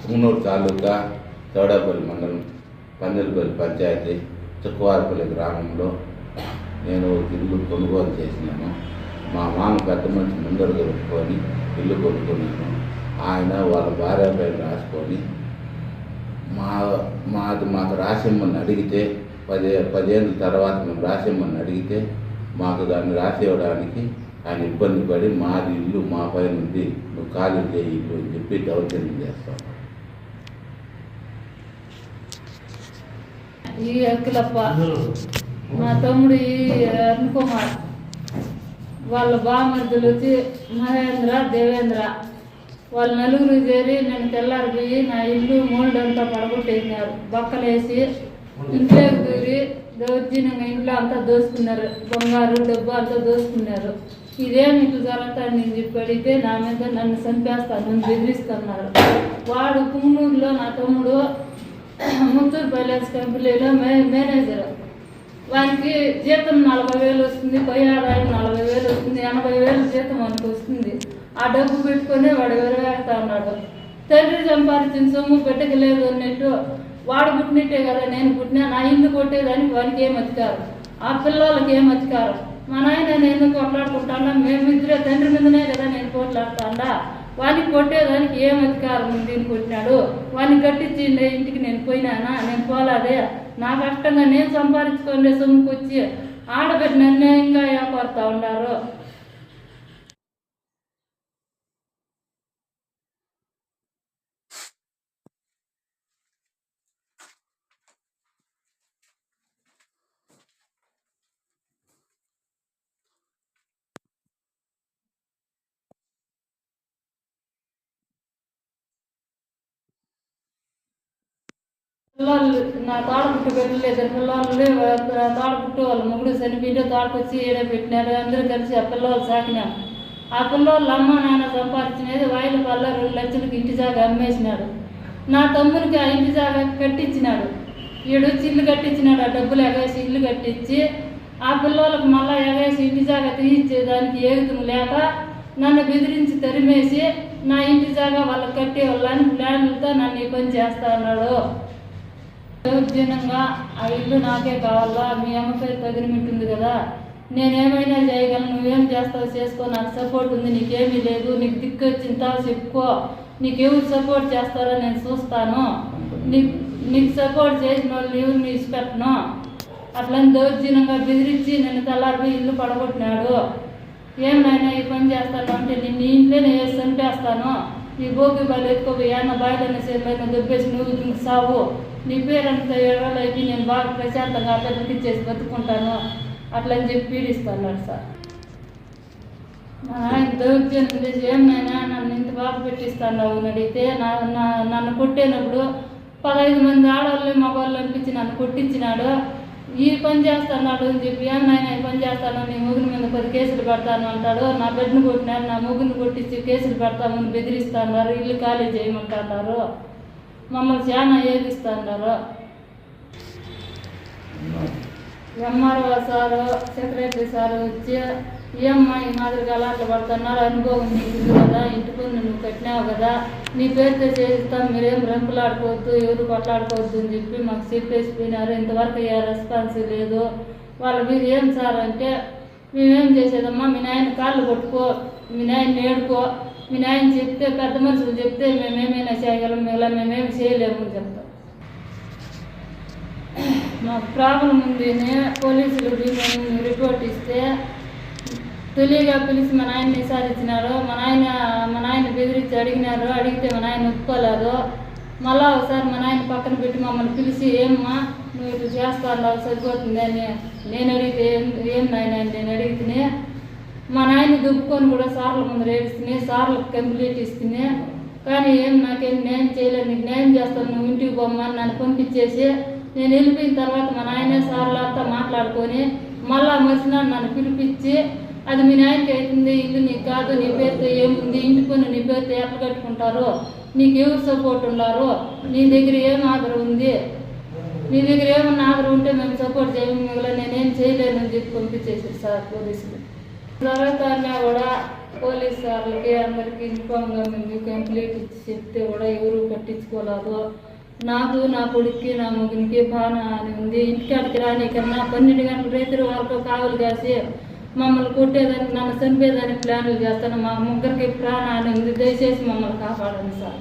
పుంగనూరు తాలూకా చౌడాపల్లి మండలం పందిలపల్లి పంచాయతీ చుక్కవారపల్లి గ్రామంలో నేను ఇల్లు కొనుగోలు చేసినాను. మా మామ పెద్ద మనిషి ముందర పెట్టుకొని ఇల్లు కొనుక్కున్నాను. ఆయన వాళ్ళ భార్య పేరు రాసుకొని మా మాది మాకు రాసిమ్మని అడిగితే పదే పదేళ్ళ తర్వాత మేము రాసిమ్మని అడిగితే మాకు దాన్ని రాసి ఇవ్వడానికి ఆయన ఇబ్బంది పడి మాది ఇల్లు మా పైన ఉంది నువ్వు ఖాళీ చేయి ఇల్లు అని చెప్పి దౌర్జన్యం చేస్తాం ఈ అఖిలప్ప మా తమ్ముడు ఈ అరుణ్ కుమార్ వాళ్ళ బామర్దులు వచ్చి మహేంద్ర దేవేంద్ర వాళ్ళ నలుగురు చేరి నేను తెల్లారిపోయి నా ఇల్లు మూడు అంతా పడగొట్టేసినారు. బక్కలేసి ఇంట్లోకి దూరి దౌర్జన్యంగా ఇంట్లో అంతా దోసుకున్నారు. బంగారు డబ్బు అంతా దోసుకున్నారు. ఇదేం నీకు జరుగుతాను నేను చెప్పి అడిగితే నా మీద నన్ను చంపేస్తాను నన్ను బెదిరిస్తున్నారు. వాడు పుంగనూరులో నా తమ్ముడు ముత్తూరు ఫైనాన్స్ కంపెనీలో మే మేనేజర్. వానికి జీతం నలభై వేలు వస్తుంది పొయ్యి ఆదాయం నలభై వేలు వస్తుంది ఎనభై వేలు జీతం వానికి వస్తుంది. ఆ డబ్బు పెట్టుకొని వాడు విరవేస్తా ఉన్నాడు? తండ్రి సంపాదించిన సొమ్ము పెట్టకలేదు అన్నట్టు వాడు పుట్టినట్టే కదా నేను పుట్టినా నా ఇల్లు కొట్టేదానికి వానికి ఏం అధికారం? ఆ పిల్లలకి ఏం అధికారం? మా నాయన నేను కొట్లాడుకుంటాడా మేమిద్దరే తండ్రి మీదనే కదా నేను కొట్లాడుతాడా వాడిని కొట్టేదానికి ఏం అధికారం ఉంది దీన్ని కొట్టినాడు వాడిని కట్టించిండే ఇంటికి నేను పోయినానా? నేను పోలాదే. నా కష్టంగా నేను సంపాదించుకునే సొమ్ముకొచ్చి వచ్చి ఆడబెట్టి ఇంకా ఏర్పడతా ఉన్నారు. పిల్లలు నా తాడబుట్టు పెట్టలేదు. పిల్లలు తాడబుట్టు వాళ్ళ ముగ్గురు చనిపోయింటే తాడుకొచ్చి ఏడే పెట్టినారు. అందరూ కలిసి ఆ పిల్లలు సాకినారు ఆ పిల్లలు అమ్మ నాన్న సంపాదించినది వాయిల పల్ల రెండు లక్షలకు ఇంటి జాగా అమ్మేసినాడు. నా తమ్మునికి ఆ ఇంటి జాగా కట్టించినాడు. ఈడు వచ్చి ఇల్లు కట్టించినాడు. ఆ డబ్బులు ఎగేసి ఇల్లు కట్టించి ఆ పిల్లలకు మళ్ళా ఎగేసి ఇంటి జాగా తీయించేదానికి ఏగుతం లేక నన్ను బెదిరించి తరిమేసి నా ఇంటి జాగా వాళ్ళకి కట్టే వాళ్ళని ప్లాన్లతో నన్ను ఈ పని చేస్తా అన్నాడు. దౌర్జన్యంగా ఆ ఇల్లు నాకే కావాలా? మీ అమ్మపై పేరు ఉంది కదా. నేనేమైనా చేయగలను? నువ్వేం చేస్తావు చేసుకో. నాకు సపోర్ట్ ఉంది. నీకేమీ లేదు. నీకు దిక్కు వచ్చిందా చెప్పుకో. నీకు ఎవరు సపోర్ట్ చేస్తారో నేను చూస్తాను. నీకు నీకు సపోర్ట్ చేసిన వాళ్ళు ఎవరిని ఇష్టపెట్టను? అట్లని దౌర్జన్యంగా బెదిరించి నన్ను తెల్లారిపోయి ఇల్లు పడగొట్టినాడు. ఏమైనా ఈ పని చేస్తాను అంటే నిన్ను ఇంట్లోనే వేసి చంపేస్తాను. నీ భోగి బాలు ఎత్తుకోపోయి అన్న బాయిలన్న చేతులైన దొబ్బేసి నువ్వు ఇంక సావు నీ పేరంతా ఏడాలు అయిపోయి నేను బాగా ప్రశాంతంగా బతికిచ్చేసి బతుకుంటాను అట్లా అని చెప్పి పీడిస్తున్నాడు సార్ ఆయన దౌర్జన్యం చేసి ఏం నాయనా నన్ను ఇంత బాగా పెట్టిస్తాను అడిగితే నా నన్ను కొట్టేటప్పుడు పదహైదు మంది ఆడవాళ్ళు మగవాళ్ళు అనిపించి నన్ను కొట్టించినాడు ఈ పని చేస్తున్నాడు అని చెప్పి నాయన ఈ పని చేస్తాను నీ ముగ్గురి మీద పది కేసులు పెడతాను అంటాడు. నా బిడ్డను కొట్టినాడు నా ముగ్గురిని కొట్టించి కేసులు పెడతామని బెదిరిస్తున్నారు ఇల్లు ఖాళీ చేయమంటున్నారు మమ్మల్ని చాలా ఏదిస్తున్నారు ఎంఆర్ఓ సారు సెక్రటరీ సారు వచ్చి ఏమ్మా ఈ మాదిరిగా అలాట్లు పడుతున్నారు. అనుభవం నీకు ఉంది కదా ఇంటి పన్ను నువ్వు కట్టినావు కదా. నీ పేరుతో చేస్తాం మీరేం రంపులాడుకోవద్దు ఎవరు కొట్లాడుకోవద్దు అని చెప్పి మాకు చెప్పేసి పోయినారు ఇంతవరకు ఏ రెస్పాన్స్ లేదు. వాళ్ళ మీద ఏం సార్ అంటే మేమేం చేసేదమ్మా? మీ నాయన కాళ్ళు కొట్టుకో మీ నాయన ఏడుకో మీ నాయన చెప్తే పెద్ద మనుషులు చెప్తే మేమేమైనా చేయగలం మిగతా మేమేం చేయలేము అని చెప్తాం. మాకు ప్రాబ్లం ఉంది పోలీసులు మేము రిపోర్ట్ ఇస్తే తొలిగా పిలిచి మా నాయన్ని విచారించినారు మా నాయన మా నాయన బెదిరించి అడిగినారు అడిగితే మా నాయన ఒప్పుకోలేదు. మళ్ళా ఒకసారి మా నాయన పక్కన పెట్టి మమ్మల్ని పిలిచి ఏమ్మా నువ్వు ఇట్లా చేస్తాను సరిపోతుంది అని నేను అడిగితే ఏం ఏం నాయన నేను అడిగితే మా నాయన దుబ్బుకొని కూడా సార్ల ముందు ఏడుస్తుంది సార్లకు కంప్లీట్ ఇస్తుంది కానీ ఏం నాకేం న్యాయం చేయలేదు నీకు న్యాయం చేస్తాను నువ్వు ఇంటికి పోమ్మని నన్ను పంపించేసి నేను వెళ్ళిపోయిన తర్వాత మా నాయన సార్లతో మాట్లాడుకొని మళ్ళా మర్చినాడు నన్ను పిలిపించి అది మీ నాయకు అవుతుంది ఇల్లు నీకు కాదు నీ పేరుతో ఏముంది ఇంటి పని నీ పేరుతో ఎట్లా కట్టుకుంటారు నీకు ఎవరు సపోర్ట్ ఉన్నారు నీ దగ్గర ఏం ఆదర ఉంది? నీ దగ్గర ఏమన్నా ఆదర ఉంటే మేము సపోర్ట్ చేయము నేనేం చేయలేనని చెప్పి పంపించేసారు సార్ పోలీసులు. తర్వాత కూడా పోలీస్ వాళ్ళకి అందరికీ ఇన్ఫామ్గా మేము కంప్లీట్ ఇచ్చి చెప్తే కూడా ఎవరు పట్టించుకోలేదు. నాకు నా కొడుక్కి నా మగునికి బాగా అని ఉంది. ఇంటికాడికి రానికన్నా పన్నెండు గంటలు రైతులు వాళ్ళతో కావాలి కాసి మమ్మల్ని కొట్టేదాన్ని నన్ను చనిపోయేదాన్ని ప్లాన్లు చేస్తాను. మా ముగ్గురికి ప్రాణాలు ఉంది. దయచేసి మమ్మల్ని కాపాడండి సార్.